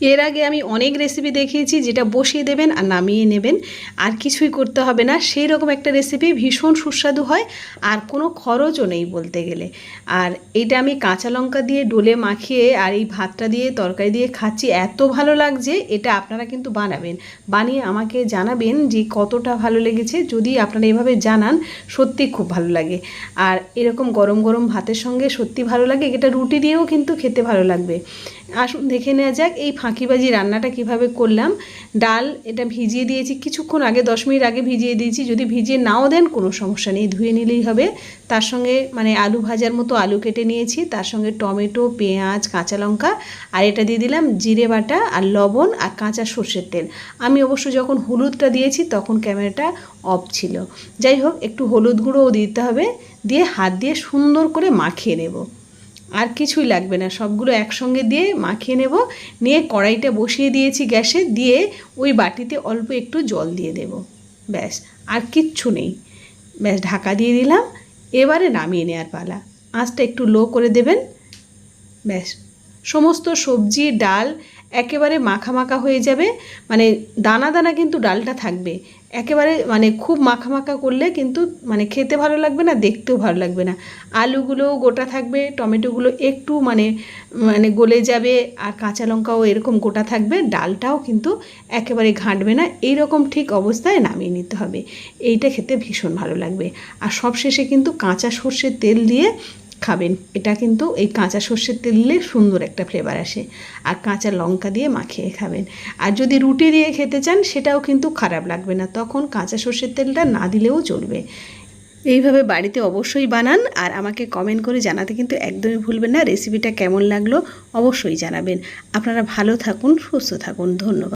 এর আগে আমি অনেক রেসিপি দেখিয়েছি যেটা বসিয়ে দেবেন আর নামিয়ে নেবেন। আর কিছুই করতে হবে না। সেই রকম একটা রেসিপি ভীষণ সুস্বাদু হয় আর কোনো খরচও নেই বলতে গেলে। আর এটা আমি কাঁচা লঙ্কা দিয়ে ডোলে মাখিয়ে আর এই ভাতটা দিয়ে, তরকারি দিয়ে খাচ্ছি। এত ভালো লাগছে, এটা আপনারা কিন্তু বানাবেন। বানিয়ে আমাকে জানাবেন যে কতটা ভালো লেগেছে। যদি আপনারা এভাবে জানান, সত্যি খুব ভালো লাগে। আর এরকম গরম গরম ভাতের সঙ্গে সত্যি ভালো লাগে। এটা রুটি দিয়েও কিন্তু খেতে ভালো লাগবে। আসুন, দেখে নেওয়া যাক। এই ফাঁকিবাজি রান্নাটা কীভাবে করলাম, ডাল এটা ভিজিয়ে দিয়েছি, কিছুক্ষণ আগে, দশ মিনিট আগে ভিজিয়ে দিয়েছি, যদি ভিজিয়ে নাও দেন কোনো সমস্যা নেই, ধুয়ে নিলেই হবে। তার সঙ্গে মানে আলু ভাজার মতো আলু কেটে নিয়েছি, তার সঙ্গে টমেটো, পেঁয়াজ, কাঁচা লঙ্কা, আর এটা দিয়ে দিলাম জিরে বাটা আর লবণ আর কাঁচা সর্ষের তেল। আমি অবশ্য যখন হলুদটা দিয়েছি তখন ক্যামেরাটা অফ ছিল। যাই হোক, একটু হলুদ গুঁড়োও দিতে হবে, দিয়ে হাত দিয়ে সুন্দর করে মাখিয়ে নেব। আর কিছুই লাগবে না। সবগুলো একসঙ্গে দিয়ে মাখিয়ে নেব। নিয়ে কড়াইটা বসিয়ে দিয়েছি গ্যাসে। দিয়ে ওই বাটিতে অল্প একটু জল দিয়ে দেব। ব্যাস, আর কিচ্ছু নেই। ব্যাস, ঢাকা দিয়ে দিলাম। এবারে নামিয়ে নেওয়ার পালা। আঁচটা একটু লো করে দেবেন। ব্যাস, সমস্ত সবজি, ডাল একেবারে মাখা মাখা হয়ে যাবে। মানে দানা দানা কিন্তু ডালটা থাকবে। একেবারে মানে খুব মাখা মাখা করলে কিন্তু মানে খেতে ভালো লাগবে না, দেখতেও ভালো লাগবে না। আলুগুলোও গোটা থাকবে, টমেটোগুলো একটু মানে মানে গলে যাবে আর কাঁচা লঙ্কাও এরকম গোটা থাকবে, ডালটাও কিন্তু একেবারে ঘাঁটবে না। এই রকম ঠিক অবস্থায় নামিয়ে নিতে হবে। এইটা খেতে ভীষণ ভালো লাগবে। আর সবশেষে কিন্তু কাঁচা সর্ষের তেল দিয়ে খাবেন। এটা কিন্তু এই কাঁচা সর্ষের তেল দিলে সুন্দর একটা ফ্লেভার আসে। আর কাঁচা লঙ্কা দিয়ে মাখিয়ে খাবেন। আর যদি রুটি দিয়ে খেতে চান, সেটাও কিন্তু খারাপ লাগবে না। তখন কাঁচা সর্ষের তেলটা না দিলেও চলবে। এইভাবে বাড়িতে অবশ্যই বানান। আর আমাকে কমেন্ট করে জানাতে কিন্তু একদমই ভুলবেন না। রেসিপিটা কেমন লাগল অবশ্যই জানাবেন। আপনারা ভালো থাকুন, সুস্থ থাকুন। ধন্যবাদ।